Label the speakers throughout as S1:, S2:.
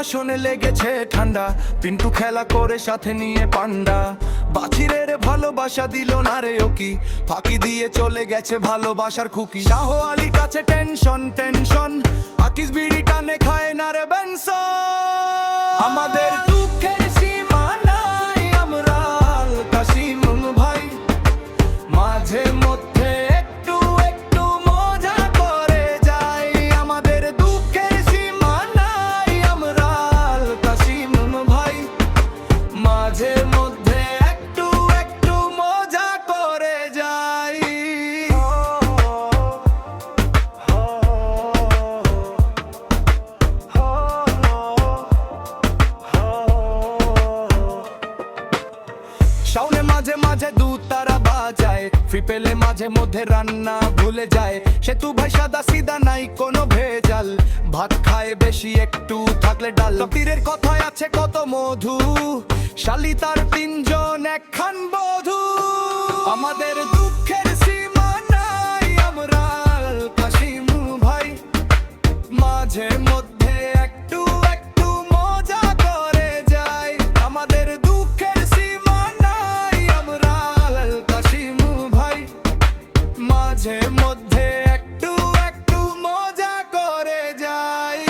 S1: আসনে লেগেছে ঠান্ডা। পিন্টু খেলা করে সাথে নিয়ে পান্ডা। বাছিরের ভালোবাসা দিল না রে ওকি ফাঁকি দিয়ে চলে গেছে ভালোবাসার খুকি। শাহ আলী কাছে টেনশন টেনশন মাঝে মধ্যে একটু একটু মজা করে যাই। সামনে মাঝে মাঝে দু তারা মাঝে মধ্যে রান্না ভুলে যায়। সেতু ভাই সাদা সিদা নাই, কোনো ভেজাল। ভাত খায় বেশি, একটু থাকলে ডাল। তীরের কথায় আছে কত মধু। শালি তার তিনজন, একখান বধু। আমাদের দুঃখের মাঝে মধ্যে একটু একটু মজা করে যাই।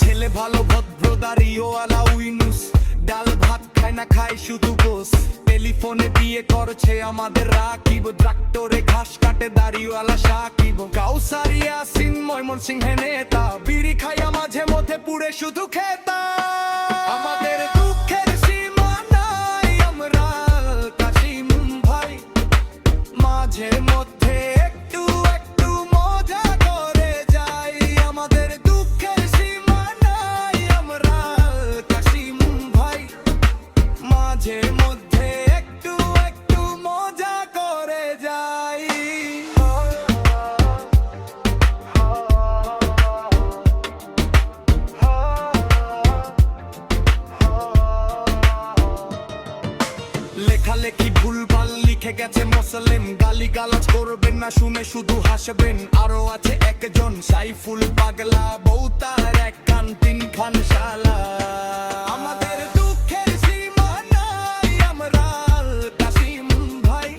S1: ছেলে ভালো ভদ্র দাঁড়িয়েওয়ালা উইনুস, ডাল ভাত খায় না, খায় শুধু গোস। টেলিফোনে বিয়ে করছে আমাদের রাকিব। ট্রাক্টরে ঘাস কাটে দাঁড়িয়েওয়ালা সাকিব। কাউসারি আসিন ময়মন সিংহে নেতা। বিড়ি খাইয়া মাঝে মধ্যে পুড়ে শুধু খেতা। আমাদের দুঃখের সীমা নাই, আমরা কাশিম ভাই। মাঝে মধ্যে লিখে গেছে মুসলিম গালি গালাজ করবেন না, শুনে শুধু হাসবেন। আরও আছে একজন সাইফুল পাগলা, বউ তার এক খান, তিন খান শালা। আমাদের দুঃখের সীমা নাই, আমরা কাসিম ভাই।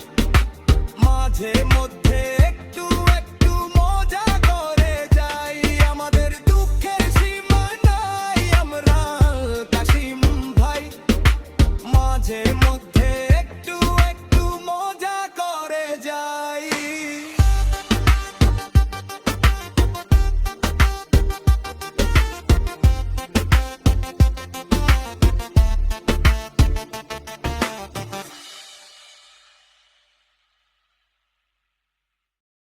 S1: মাঝে মধ্যে একটু একটু মজা করে যাই। আমাদের দুঃখের সীমা নাই, আমরা কাসিম ভাই। মাঝে মধ্যে